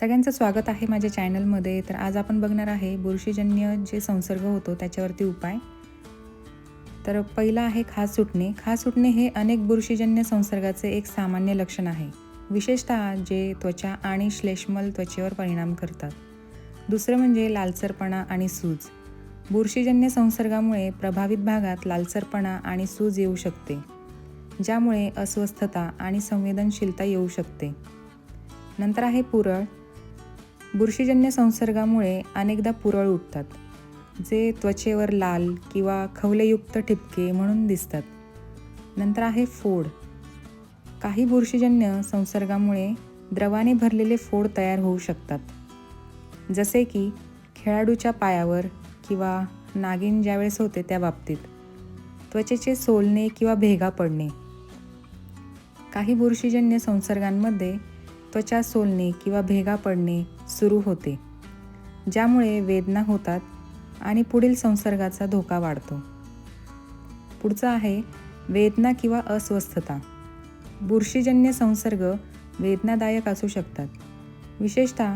सगळ्यांचं स्वागत आहे माझ्या चॅनलमध्ये. तर आज आपण बघणार आहे बुरशीजन्य जे संसर्ग होतो त्याच्यावरती उपाय. तर पहिला आहे खास सुटणे. खास सुटणे हे अनेक बुरशीजन्य संसर्गाचे एक सामान्य लक्षण आहे. विशेषतः जे त्वचा आणि श्लेष्मल त्वचेवर परिणाम करतात. दुसरं म्हणजे लालसरपणा आणि सूज. बुरशीजन्य संसर्गामुळे प्रभावित भागात लालसरपणा आणि सूज येऊ शकते ज्यामुळे अस्वस्थता आणि संवेदनशीलता येऊ शकते. नंतर आहे पुरळ. बुरशीजन्य संसर्गामुळे अनेकदा पुरळ उठतात जे त्वचेवर लाल किंवा खवलेयुक्त ठिपके म्हणून दिसतात. नंतर आहे फोड. काही बुरशीजन्य संसर्गामुळे द्रवाने भरलेले फोड तयार होऊ शकतात. जसे की खेळाडूच्या पायावर किंवा नागिन ज्यावेळेस होते त्या बाबतीत. त्वचेचे सोलणे किंवा भेगा पडणे. काही बुरशीजन्य संसर्गांमध्ये त्वचा सोलणे किंवा भेगा पडणे सुरू होते ज्यामुळे वेदना होतात आणि पुढील संसर्गाचा धोका वाढतो. पुढचं आहे वेदना किंवा अस्वस्थता. बुरशीजन्य संसर्ग वेदनादायक असू शकतात. विशेषतः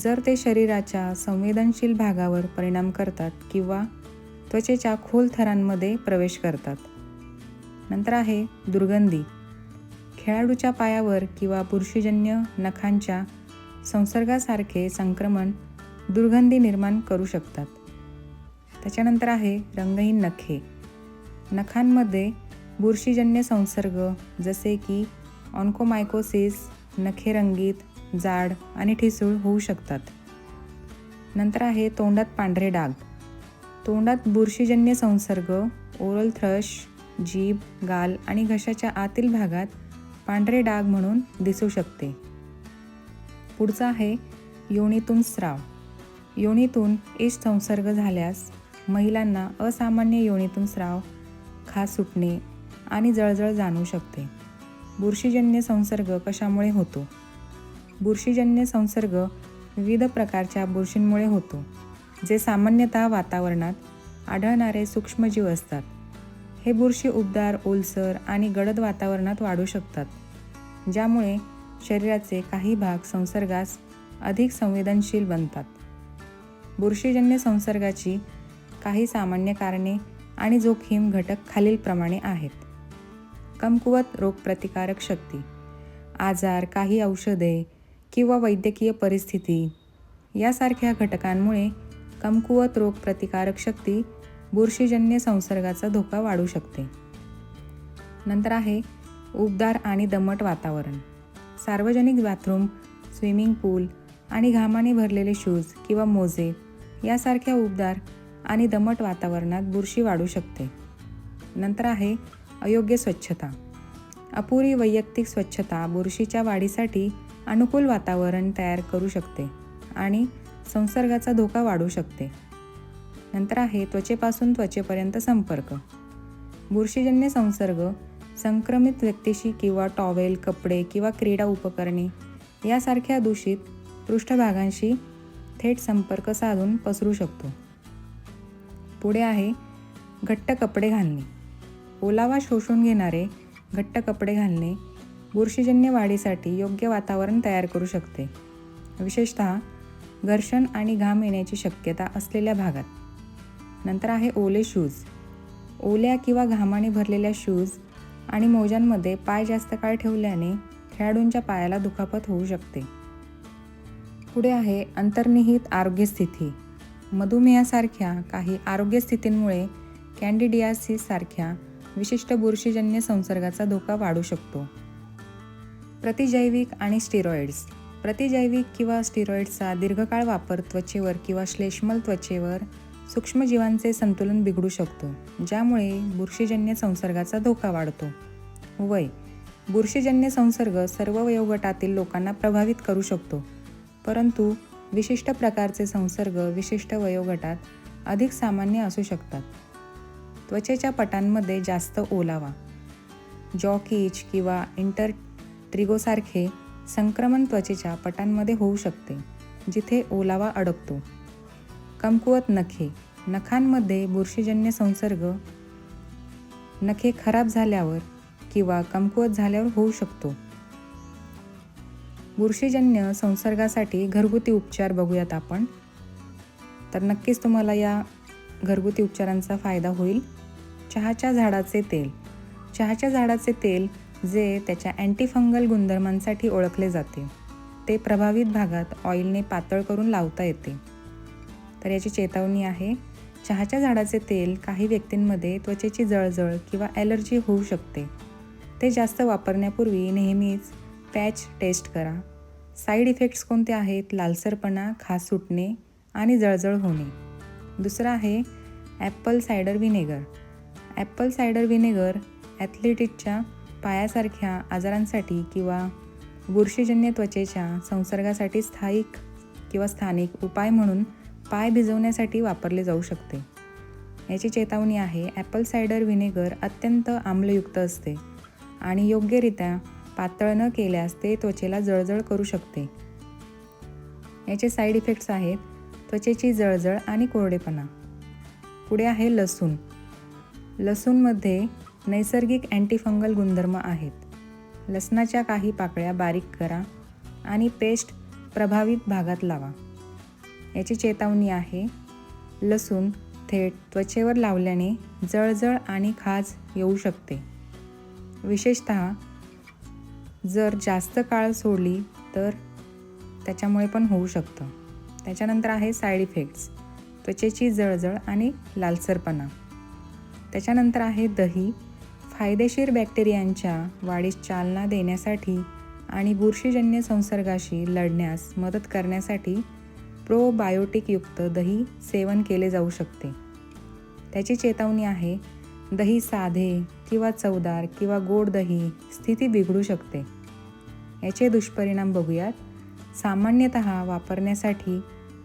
जर ते शरीराच्या संवेदनशील भागावर परिणाम करतात किंवा त्वचेच्या खोल थरांमध्ये प्रवेश करतात. नंतर आहे दुर्गंधी. खेळाडूच्या पायावर किंवा बुरशीजन्य नखांच्या संसर्गासारखे संक्रमण दुर्गंधी निर्माण करू शकतात. त्याच्यानंतर आहे रंगहीन नखे. नखांमध्ये बुरशीजन्य संसर्ग जसे की ऑन्कोमायकोसिस नखे रंगीत जाड आणि ठिसूळ होऊ शकतात. नंतर आहे तोंडात पांढरे डाग. तोंडात बुरशीजन्य संसर्ग ओरल थ्रश जीभ गाल आणि घशाच्या आतील भागात पांढरे डाग म्हणून दिसू शकते. पुढचा आहे योनीतून स्राव. योनीतून इष संसर्ग झाल्यास महिलांना असामान्य योनीतून स्राव खास सुटणे आणि जळजळ जाणवू शकते. बुरशीजन्य संसर्ग कशामुळे होतो? बुरशीजन्य संसर्ग विविध प्रकारच्या बुरशींमुळे होतो जे सामान्यतः वातावरणात आढळणारे सूक्ष्मजीव असतात. हे बुरशी उबदार ओलसर आणि गडद वातावरणात वाढू शकतात. ज्यामुळे शरीराचे काही भाग संसर्गास अधिक संवेदनशील बनतात. बुरशीजन्य संसर्गाची काही सामान्य कारणे आणि जोखीम घटक खालीलप्रमाणे आहेत. कमकुवत रोगप्रतिकारक शक्ती आजार काही औषधे किंवा वैद्यकीय परिस्थिती यासारख्या घटकांमुळे कमकुवत रोगप्रतिकारक शक्ती बुरशीजन्य संसर्गाचा धोका वाढू शकते. नंतर आहे उबदार आणि दमट वातावरण. सार्वजनिक बाथरूम स्विमिंग पूल आणि घामाने भरलेले शूज किंवा मोजे यासारख्या उबदार आणि दमट वातावरणात बुरशी वाढू शकते. नंतर आहे अयोग्य स्वच्छता. अपुरी वैयक्तिक स्वच्छता बुरशीच्या वाढीसाठी अनुकूल वातावरण तयार करू शकते आणि संसर्गाचा धोका वाढू शकते. नंतर आहे त्वचेपासून त्वचेपर्यंत संपर्क. बुरशीजन्य संसर्ग संक्रमित व्यक्तीशी किंवा टॉवेल कपडे किंवा क्रीडा उपकरणे यासारख्या दूषित पृष्ठभागांशी थेट संपर्क साधून पसरू शकतो. पुढे आहे घट्ट कपडे घालणे. ओलावा शोषून घेणारे घट्ट कपडे घालणे बुरशीजन्य वाढीसाठी योग्य वातावरण तयार करू शकते. विशेषतः घर्षण आणि घाम येण्याची शक्यता असलेल्या भागात. नंतर आहे ओले शूज ओल्या किंवा घामाने भरलेल्या शूज आणि मोज्यांमध्ये पाय जास्त काळ ठेवल्याने खेळाडूंच्या पायाला दुखापत होऊ शकते. पुढे आहे अंतर्निहित आरोग्यस्थिती मधुमेहासारख्या काही आरोग्यस्थितींमुळे कॅन्डिडियासिससारख्या विशिष्ट बुरशीजन्य संसर्गाचा धोका वाढू शकतो. प्रतिजैविक आणि स्टिरॉइड्स. प्रतिजैविक किंवा स्टिरॉइड्सचा दीर्घकाळ वापर त्वचेवर किंवा श्लेष्मल त्वचेवर सूक्ष्मजीवांचे संतुलन बिघडू शकतो ज्यामुळे बुरशीजन्य संसर्गाचा धोका वाढतो. वय. बुरशीजन्य संसर्ग सर्व वयोगटातील लोकांना प्रभावित करू शकतो परंतु विशिष्ट प्रकारचे संसर्ग विशिष्ट वयोगटात अधिक सामान्य असू शकतात. त्वचेच्या पटांमध्ये जास्त ओलावा. जॉकीज किंवा इंटर ट्रिगोसारखे संक्रमण त्वचेच्या पटांमध्ये होऊ शकते जिथे ओलावा अडकतो. कमकुवत नखे नखांमध्ये बुरशीजन्य संसर्ग नखे खराब झाल्यावर किंवा कमकुवत झाल्यावर होऊ शकतो. बुरशीजन्य संसर्गासाठी घरगुती उपचार बघूयात आपण. तर नक्कीच तुम्हाला या घरगुती उपचारांचा फायदा होईल. चहाच्या झाडाचे तेल. चहाच्या झाडाचे तेल जे त्याच्या अँटीफंगल गुणधर्मांसाठी ओळखले जाते. ते प्रभावित भागात ऑइलने पातळ करून लावता येते. तर याची चेतावणी आहे. चहाच्या झाडाचे तेल काही व्यक्तींमध्ये त्वचेची जळजळ किंवा ॲलर्जी होऊ शकते. ते जास्त वापरण्यापूर्वी नेहमीच पॅच टेस्ट करा. साईड इफेक्ट्स कोणते आहेत? लालसरपणा खास सुटणे आणि जळजळ होणे. दुसरं आहे apple cider vinegar apple cider vinegar ॲथलेटिकच्या पायासारख्या आजारांसाठी किंवा बुरशीजन्य त्वचेच्या संसर्गासाठी स्थायिक किंवा स्थानिक उपाय म्हणून पाय भिजवण्यासाठी वापरले जाऊ शकते. याची चेतावणी आहे ॲपल सायडर व्हिनेगर अत्यंत आम्लयुक्त असते आणि योग्यरित्या पातळ न केल्यास ते त्वचेला जळजळ करू शकते. याचे साईड इफेक्ट्स आहेत त्वचेची जळजळ आणि कोरडेपणा. पुढे आहे लसूण. लसूणमध्ये नैसर्गिक अँटीफंगल गुणधर्म आहेत. लसणाच्या काही पाकळ्या बारीक करा आणि पेस्ट प्रभावित भागात लावा. याची चेतावणी आहे. लसूण थेट त्वचेवर लावल्याने जळजळ आणि खाज येऊ शकते. विशेषत जर जास्त काळ सोडली तर त्याच्यामुळे पण होऊ शकतं. त्याच्यानंतर आहे साईड इफेक्ट्स त्वचेची जळजळ आणि लालसरपणा. त्याच्यानंतर आहे दही. फायदेशीर बॅक्टेरियांच्या वाढीस चालना देण्यासाठी आणि बुरशीजन्य संसर्गाशी लढण्यास मदत करण्यासाठी प्रोबायोटिकयुक्त दही सेवन केले जाऊ शकते. त्याची चेतावणी आहे दही साधे किंवा चवदार किंवा गोड दही स्थिती बिघडू शकते. याचे दुष्परिणाम बघूयात. सामान्यतः वापरण्यासाठी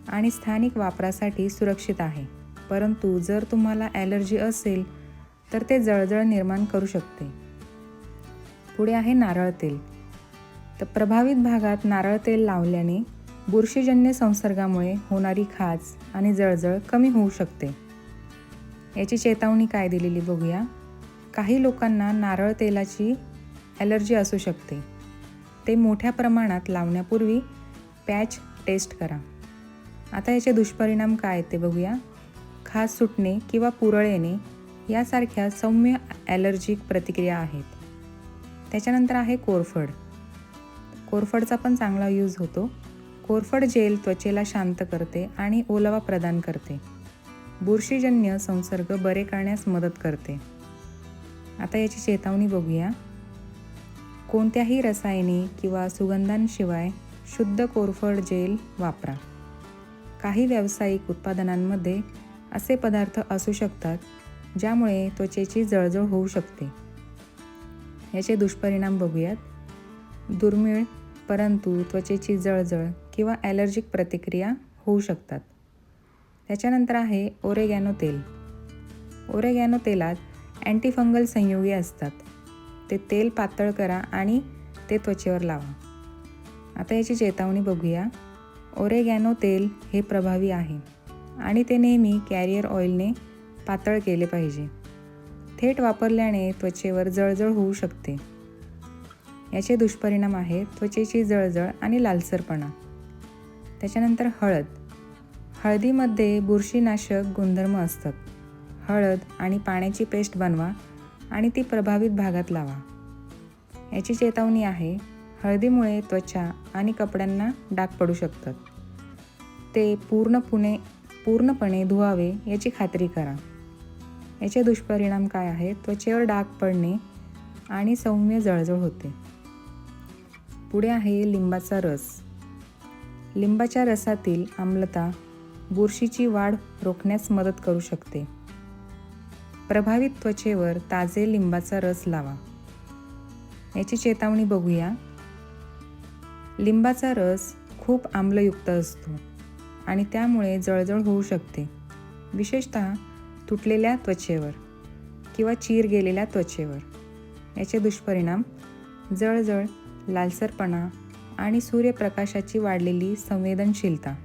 आणि स्थानिक वापरासाठी सुरक्षित आहे परंतु जर तुम्हाला ॲलर्जी असेल तर ते जळजळ निर्माण करू शकते. पुढे आहे नारळ तेल. तर प्रभावित भागात नारळ तेल लावल्याने बुरशीजन्य संसर्गामुळे होणारी खाज आणि जळजळ कमी होऊ शकते. याची चेतावणी काय दिलेली बघूया. काही लोकांना नारळ तेलाची ॲलर्जी असू शकते. ते मोठ्या प्रमाणात लावण्यापूर्वी पॅच टेस्ट करा. आता याचे दुष्परिणाम काय ते बघूया. खाज सुटणे किंवा पुरळ येणे यासारख्या सौम्य ॲलर्जिक प्रतिक्रिया आहेत. त्याच्यानंतर आहे कोरफड. कोरफडचा पण चांगला यूज होतो. कोरफड जेल त्वचेला शांत करते आणि ओलावा प्रदान करते. बुरशीजन्य संसर्ग बरे करण्यास मदत करते. आता याची चेतावणी बघूया. कोणत्याही रसायने किंवा सुगंधांशिवाय शुद्ध कोरफड जेल वापरा. काही व्यावसायिक उत्पादनांमध्ये असे पदार्थ असू शकतात ज्यामुळे त्वचेची जळजळ होऊ शकते. याचे दुष्परिणाम बघूयात. दुर्मिळ परंतु त्वचेची जळजळ किंवा ॲलर्जिक प्रतिक्रिया होऊ शकतात. त्याच्यानंतर आहे ओरेगॅनो तेल. ओरेगॅनो तेलात अँटीफंगल संयुगे असतात. ते तेल पातळ करा आणि ते त्वचेवर लावा. आता याची चेतावणी बघूया. ओरेगॅनो तेल हे प्रभावी आहे आणि ते नेहमी कॅरियर ऑइलने पातळ केले पाहिजे. थेट वापरल्याने त्वचेवर जळजळ होऊ शकते. याचे दुष्परिणाम आहेत त्वचेची जळजळ आणि लालसरपणा. त्याच्यानंतर हळद. हळदीमध्ये बुरशीनाशक गुणधर्म असतात. हळद आणि पाण्याची पेस्ट बनवा आणि ती प्रभावित भागात लावा. याची चेतावणी आहे. हळदीमुळे त्वचा आणि कपड्यांना डाग पडू शकतात. ते पूर्णपणे पूर्णपणे धुवावे याची खात्री करा. याचे दुष्परिणाम काय आहेत? त्वचेवर डाग पडणे आणि सौम्य जळजळ होते. पुढे आहे लिंबाचा रस. लिंबाच्या रसातील आम्लता बुरशीची वाढ रोखण्यास मदत करू शकते. प्रभावित त्वचेवर ताजे लिंबाचा रस लावा. याची चेतावणी बघूया. लिंबाचा रस खूप आम्लयुक्त असतो आणि त्यामुळे जळजळ होऊ शकते. विशेषत तुटलेल्या त्वचेवर किंवा चीर गेलेल्या त्वचेवर. याचे दुष्परिणाम जळजळ लालसरपणा आणि सूर्यप्रकाशाची वाढलेली संवेदनशीलता.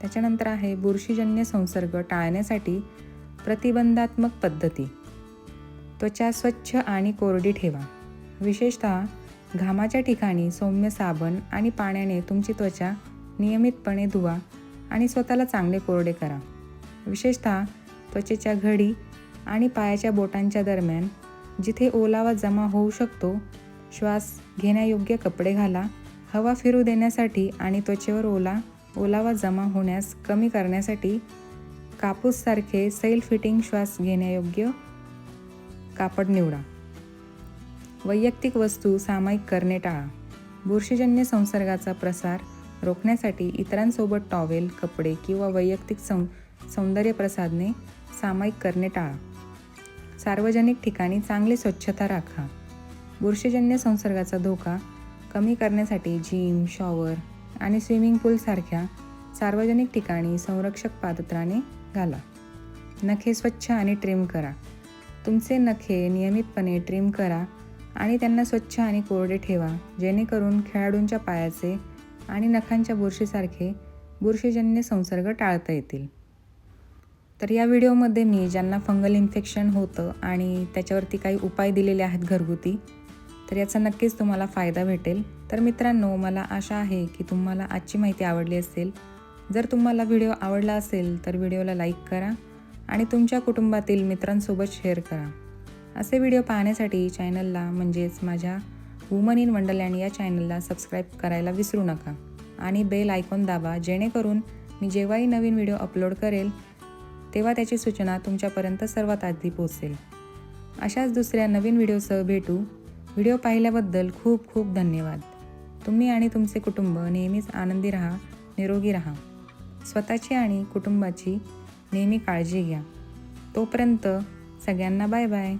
त्याच्यानंतर आहे बुरशीजन्य संसर्ग टाळण्यासाठी प्रतिबंधात्मक पद्धती. त्वचा स्वच्छ आणि कोरडी ठेवा. विशेषतः घामाच्या ठिकाणी सौम्य साबण आणि पाण्याने तुमची त्वचा नियमितपणे धुवा आणि स्वतःला चांगले कोरडे करा. विशेषतः त्वचेच्या घडी आणि पायाच्या बोटांच्या दरम्यान जिथे ओलावा जमा होऊ शकतो श्वास घेण्यायोग्य कपडे घाला हवा फिरू देण्यासाठी आणि त्वचेवर ओला ओलावा जमा होण्यास कमी करण्यासाठी कापूससारखे सैल फिटिंग श्वास घेण्यायोग्य कापड निवडा. वैयक्तिक वस्तू सामायिक करणे टाळा. बुरशीजन्य संसर्गाचा प्रसार रोखण्यासाठी इतरांसोबत टॉवेल कपडे किंवा वैयक्तिक सौ सौंदर्य प्रसाधने सामायिक करणे टाळा. सार्वजनिक ठिकाणी चांगली स्वच्छता राखा. बुरशीजन्य संसर्गाचा धोका कमी करण्यासाठी जिम शॉवर आणि स्विमिंग पूलसारख्या सार्वजनिक ठिकाणी संरक्षक पादत्राणे घाला. नखे स्वच्छ आणि ट्रिम करा. तुमचे नखे नियमितपणे ट्रिम करा आणि त्यांना स्वच्छ आणि कोरडे ठेवा जेणेकरून खेळाडूंच्या पायाचे आणि नखांच्या बुरशीसारखे बुरशीजन्य संसर्ग टाळता येतील. तर या व्हिडिओमध्ये मी ज्यांना फंगल इन्फेक्शन होतं आणि त्याच्यावरती काही उपाय दिलेले आहेत घरगुती तर याचा नक्कीच तुम्हाला फायदा भेटेल. तर मित्रांनो मला आशा आहे की तुम्हाला आजची माहिती आवडली असेल. जर तुम्हाला व्हिडिओ आवडला असेल तर व्हिडिओला लाईक करा आणि तुमच्या कुटुंबातील मित्रांसोबत शेअर करा. असे व्हिडिओ पाहण्यासाठी चॅनलला म्हणजेच माझ्या वुमन इन वंडरलँड या चॅनलला सबस्क्राईब करायला विसरू नका आणि बेल आयकॉन दाबा जेणेकरून मी जेव्हाही नवीन व्हिडिओ अपलोड करेल तेव्हा त्याची सूचना तुमच्यापर्यंत सर्वात आधी पोहोचेल. अशाच दुसऱ्या नवीन व्हिडिओसह भेटू. व्हिडिओ पाहिल्याबद्दल खूप खूप धन्यवाद. तुम्ही आणि तुमचे कुटुंब नेहमीच आनंदी राहा निरोगी राहा. स्वतःची आणि कुटुंबाची नेहमी काळजी घ्या. तोपर्यंत सगळ्यांना बाय बाय.